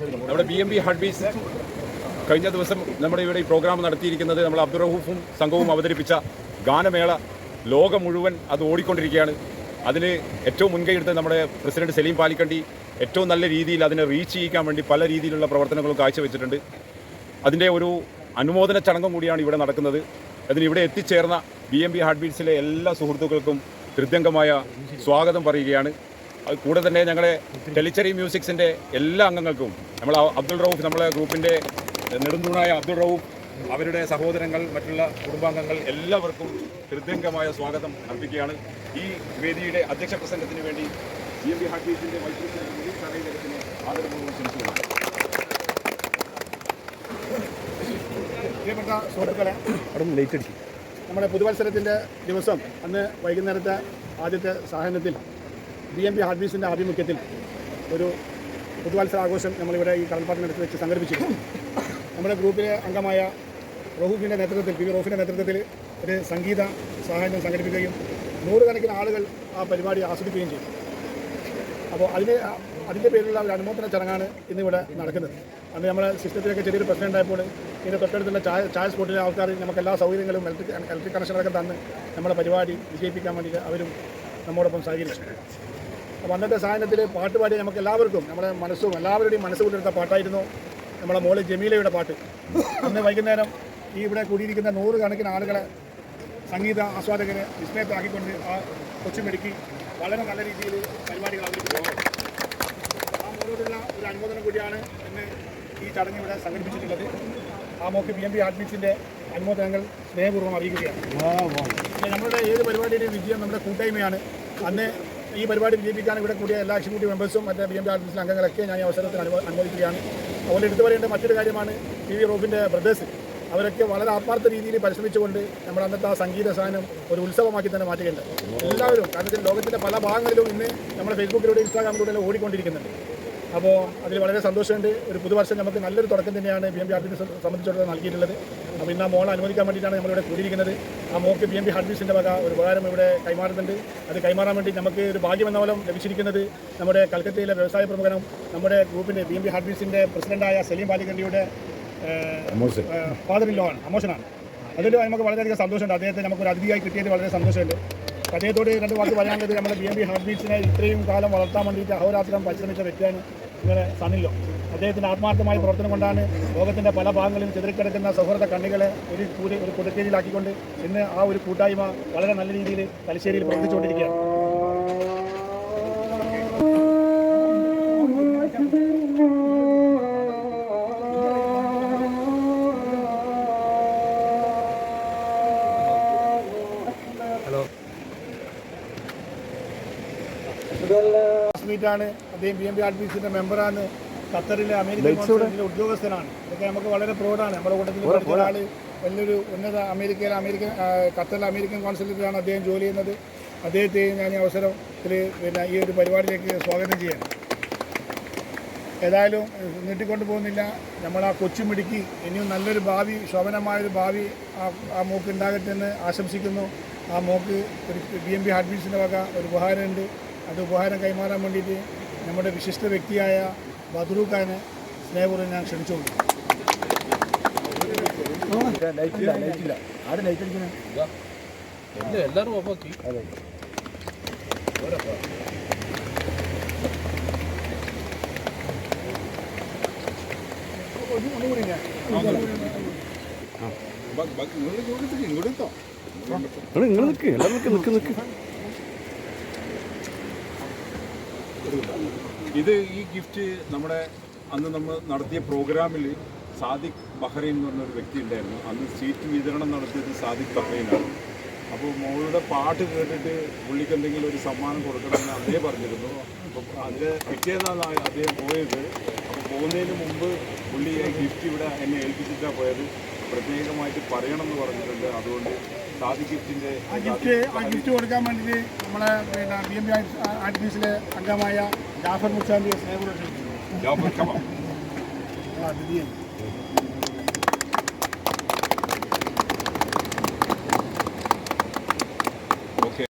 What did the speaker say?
നമ്മുടെ B M B ഹഡ്ബീസ് കഴിഞ്ഞ ദിവസം നമ്മുടെ ഇവിടെ ഈ പ്രോഗ്രാം നടത്തിയിരിക്കുന്നത് നമ്മൾ അബ്ദുൾ റഹൂഫും സംഘവും അവതരിപ്പിച്ച ഗാനമേള ലോകം മുഴുവൻ അത് ഓടിക്കൊണ്ടിരിക്കുകയാണ്. അതിന് ഏറ്റവും മുൻകൈയെടുത്ത് നമ്മുടെ പ്രസിഡന്റ് സലീം പാലിക്കണ്ടി ഏറ്റവും നല്ല രീതിയിൽ അതിനെ റീച്ച് ചെയ്യിക്കാൻ വേണ്ടി പല രീതിയിലുള്ള പ്രവർത്തനങ്ങളും കാഴ്ചവെച്ചിട്ടുണ്ട്. അതിന്റെ ഒരു അനുമോദന ചടങ്ങും കൂടിയാണ് ഇവിടെ നടക്കുന്നത്. അതിന് ഇവിടെ എത്തിച്ചേർന്ന ബി എം ബി ഹാർട്ട് ബീറ്റ്സിലെ എല്ലാ സുഹൃത്തുക്കൾക്കും ഹൃദ്യംഗമായ സ്വാഗതം പറയുകയാണ്. കൂടെ തന്നെ ഞങ്ങളെ ടെലിച്ചറി മ്യൂസിക്സിന്റെ എല്ലാ അംഗങ്ങൾക്കും നമ്മൾ അബ്ദുൾ റൌഫ് നമ്മളെ ഗ്രൂപ്പിന്റെ നെടുന്തൂണായ അബ്ദുൾ റൌഫ് അവരുടെ സഹോദരങ്ങൾ മറ്റുള്ള കുടുംബാംഗങ്ങൾ എല്ലാവർക്കും ഹൃദ്യംഗമായ സ്വാഗതം അർപ്പിക്കുകയാണ്. ഈ വേദിയുടെ അധ്യക്ഷ പ്രസംഗത്തിന് വേണ്ടി ജി എം ബി ഹാക്കീസിന്റെ വൈസ് പ്രസിഡന്റ് ആദരപൂർവം പ്രിയപ്പെട്ട സുഹൃത്തുക്കളെ നമ്മുടെ പുതുവത്സരത്തിന്റെ ദിവസം അന്ന് വൈകുന്നേരത്തെ ആദ്യത്തെ സാഹചര്യത്തിൽ ബി എം പി ഹാർബീസിന്റെ ആഭിമുഖ്യത്തിൽ ഒരു പുതുവത്സര ആഘോഷം നമ്മളിവിടെ ഈ കടൽപ്പാട്ടിനടുത്ത് വെച്ച് സംഘടിപ്പിച്ചിരുന്നു. നമ്മുടെ ഗ്രൂപ്പിലെ അംഗമായ റഹൂഫിന്റെ നേതൃത്വത്തിൽ പി റോഫിന്റെ നേതൃത്വത്തിൽ ഒരു സംഗീത സാഹചര്യം സംഘടിപ്പിക്കുകയും നൂറുകണക്കിന് ആളുകൾ ആ പരിപാടി ആസ്വദിക്കുകയും ചെയ്തു. അപ്പോൾ അതിന് അതിന്റെ പേരിലുള്ള ഒരു അനുമോദന ചടങ്ങാണ് ഇന്നിവിടെ നടക്കുന്നത്. അന്ന് നമ്മുടെ സിസ്റ്റത്തിലൊക്കെ ചെറിയൊരു പ്രശ്നം ഉണ്ടായപ്പോൾ ഇതിന്റെ തൊട്ടടുത്തുള്ള ചായ ചായ സ്പോട്ടിലെ ആൾക്കാർ നമുക്ക് എല്ലാ സൗകര്യങ്ങളും ഇലക്ട്രിക് ഇലക്ട്രിക് കണക്ഷനൊക്കെ തന്ന് നമ്മുടെ പരിപാടി വിജയിപ്പിക്കാൻ വേണ്ടിയിട്ട് അവരും നമ്മോടൊപ്പം സഹകരിച്ചു. അന്നത്തെ സാധനത്തിൽ പാട്ട് പാടിയ നമുക്ക് എല്ലാവർക്കും നമ്മുടെ മനസ്സും എല്ലാവരുടെയും മനസ്സ് കൊണ്ടെടുത്ത പാട്ടായിരുന്നു നമ്മുടെ മോൾ ജമീലയുടെ പാട്ട്. അന്ന് വൈകുന്നേരം ഈ ഇവിടെ കൂടിയിരിക്കുന്ന നൂറുകണക്കിന് ആളുകളെ സംഗീത ആസ്വാദകരെ വിസ്മയത്താക്കിക്കൊണ്ട് ആ കൊച്ചുമെടുക്കി വളരെ നല്ല രീതിയിൽ പരിപാടികൾ അവതരിപ്പിച്ചു. ആ മോളോടുള്ള ഒരു അനുമോദനം കൂടിയാണ് എന്നെ ഈ ചടങ്ങ് ഇവിടെ സംഘടിപ്പിച്ചിട്ടുള്ളത്. ആ മോക്ക് ബി എം പി ആഡ്മിറ്റ്സിന്റെ അനുമോദനങ്ങൾ സ്നേഹപൂർവം അറിയിക്കുകയാണ്. നമ്മളുടെ നമ്മുടെ ഏത് പരിപാടിയുടെയും വിജയം നമ്മുടെ കൂട്ടായ്മയാണ്. അന്ന് ഈ പരിപാടി വിജയിപ്പിക്കാൻ ഇവിടെ കൂടിയ എല്ലാ എക്സിക്യൂട്ടീവ് മെമ്പേഴ്സും മറ്റേ B M D R S അംഗങ്ങളൊക്കെ ഞാൻ ഈ അവസരത്തിൽ അനുമോ അനുമോദിക്കുകയാണ് അതുപോലെ എടുത്തു പറയേണ്ട മറ്റൊരു കാര്യമാണ് പി വി റോഫിന്റെ ബ്രദേഴ്സ്. അവരൊക്കെ വളരെ ആത്മാർത്ഥ രീതിയിൽ പരിശ്രമിച്ചുകൊണ്ട് നമ്മൾ അന്നത്തെ ആ സംഗീത സാധനം ഒരു ഉത്സവമാക്കി തന്നെ മാറ്റുകയുണ്ട് എല്ലാവരും കാരണം ലോകത്തിന്റെ പല ഭാഗങ്ങളിലും ഇന്ന് നമ്മുടെ ഫേസ്ബുക്കിലൂടെ ഇൻസ്റ്റാഗ്രാമിലൂടെ ഓടിക്കൊണ്ടിരിക്കുന്നുണ്ട്. അപ്പോൾ അതിൽ വളരെ സന്തോഷമുണ്ട്. ഒരു പുതുവർഷം നമുക്ക് നല്ലൊരു തുടക്കം തന്നെയാണ് ബി എം പി ആർട്ടിനെ സംബന്ധിച്ചിടത്തോളം നൽകിയിട്ടുള്ളത്. അപ്പോൾ ഇന്ന് ആ മോളെ അനുവദിക്കാൻ വേണ്ടിയിട്ടാണ് നമ്മളിവിടെ കൂടിയിരിക്കുന്നത്. ആ മോക്ക് പി എം പി ഹാർഡ്ബീസിന്റെ വക ഒരു ഉപകാരം ഇവിടെ കൈമാറുന്നുണ്ട്. അത് കൈമാറാൻ വേണ്ടി നമുക്ക് ഒരു ഭാഗ്യം എന്ന പോലെ ലഭിച്ചിരിക്കുന്നത് നമ്മുടെ കൽക്കത്തയിലെ വ്യവസായ പ്രമുഖനും നമ്മുടെ ഗ്രൂപ്പിന്റെ പി എം പി ഹാർഡ്ബീസിന്റെ പ്രസിഡന്റായ സലീം ബാലികണ്ടിയുടെ ഫാദർ ഇൻ ലോ ആണ് അമോഷനാണ് അതിൽ നമുക്ക് വളരെയധികം സന്തോഷമുണ്ട്. അദ്ദേഹത്തെ നമുക്ക് ഒരു അതിഥിയായി കിട്ടിയത് വളരെ സന്തോഷമുണ്ട്. അദ്ദേഹത്തോട് രണ്ട് വാക്ക് പറയാനുള്ളത് നമ്മുടെ ബി എം പി ഹർജീസിനെ ഇത്രയും കാലം വളർത്താൻ വേണ്ടിയിട്ട് അഹോരാത്രം പരിശ്രമിച്ച വ്യക്തിയാണ് ഇങ്ങനെ സണ്ണില്ലോ അദ്ദേഹത്തിന്റെ ആത്മാർത്ഥമായ പ്രവർത്തനം കൊണ്ടാണ് ലോകത്തിന്റെ പല ഭാഗങ്ങളിലും ചെതിരിക്കിടക്കുന്ന സൗഹൃദ കണ്ണികളെ ഒരു കൂടി ഒരു കൊടുക്കീഴിലാക്കിക്കൊണ്ട് ഇന്ന് ആ ഒരു കൂട്ടായ്മ വളരെ നല്ല രീതിയിൽ തലശ്ശേരിയിൽ പ്രവർത്തിച്ചുകൊണ്ടിരിക്കുകയാണ്. ാണ് അദ്ദേഹം B M P R P സിന്റെ മെമ്പറാണ് ഖത്തറിലെ അമേരിക്കൻ കോൺസുലേറ്റിലെ ഉദ്യോഗസ്ഥനാണ്. ഇതൊക്കെ നമുക്ക് വളരെ പ്രൗഡാണ് നമ്മുടെ കൂട്ടത്തിൽ പഠിച്ച ഒരാൾ വലിയൊരു ഉന്നത അമേരിക്കയിലെ അമേരിക്കൻ ഖത്തറിലെ അമേരിക്കൻ കോൺസുലേറ്റിലാണ് അദ്ദേഹം ജോലി ചെയ്യുന്നത്. അദ്ദേഹത്തെ ഞാൻ ഈ അവസരത്തിൽ പിന്നെ ഈ ഒരു പരിപാടിയിലേക്ക് സ്വാഗതം ചെയ്യാൻ ഏതായാലും നീട്ടിക്കൊണ്ടു പോകുന്നില്ല. നമ്മൾ ആ കൊച്ചുമിടുക്കി ഇനിയും നല്ലൊരു ഭാവി ശോഭനമായൊരു ഭാവി ആ ആ മോക്ക് ഉണ്ടാകട്ടെ എന്ന് ആശംസിക്കുന്നു. ആ മോക്ക് ഒരു ബി എം ബി ഹാർഡ്ബീസിന്റെ വക ഒരു ഉപഹാരമുണ്ട്. അത് ഉപഹാരം കൈമാറാൻ വേണ്ടിയിട്ട് നമ്മുടെ വിശിഷ്ട വ്യക്തിയായ ബദ്രു ഖാനെ സ്നേഹപൂർവം ഞാൻ ക്ഷണിച്ചോളൂ ഓഫാക്കി ഒന്നുകൂടി ഞാൻ ഇങ്ങോട്ടോ നിങ്ങൾ നിൽക്ക് എല്ലാവരും നിൽക്ക് നിൽക്ക് നിൽക്ക് ഇത് ഈ ഗിഫ്റ്റ് നമ്മുടെ അന്ന് നമ്മൾ നടത്തിയ പ്രോഗ്രാമിൽ സാദിഖ് ബഹ്റൈൻ എന്ന് പറഞ്ഞൊരു വ്യക്തി ഉണ്ടായിരുന്നു. അന്ന് സീറ്റ് വിതരണം നടത്തിയത് സാദിഖ് ബഹ്റൈനാണ്. അപ്പോൾ മോളുടെ പാട്ട് കേട്ടിട്ട് പുള്ളിക്ക് എന്തെങ്കിലും ഒരു സമ്മാനം കൊടുക്കണമെന്ന് അദ്ദേഹം പറഞ്ഞിരുന്നു. അപ്പോൾ അതിൽ പിറ്റേന്നാണ് അദ്ദേഹം പോയത്. അപ്പോൾ പോകുന്നതിന് മുമ്പ് പുള്ളി ഗിഫ്റ്റ് ഇവിടെ എന്നെ ഏൽപ്പിച്ചിട്ടാണ് പോയത്. പ്രത്യേകമായിട്ട് പറയണമെന്ന് പറഞ്ഞിട്ടുണ്ട്. അതുകൊണ്ട് ആ ഗിഫ്റ്റ് ആ ഗിഫ്റ്റ് കൊടുക്കാൻ വേണ്ടിയിട്ട് നമ്മളെ പിന്നെ ബി എം ബി ആർട്ടിഫീസിലെ അംഗമായ ജാഫർ മുച്ചാന്റെ സ്നേഹം ജാഫർ അതിഥിയാണ്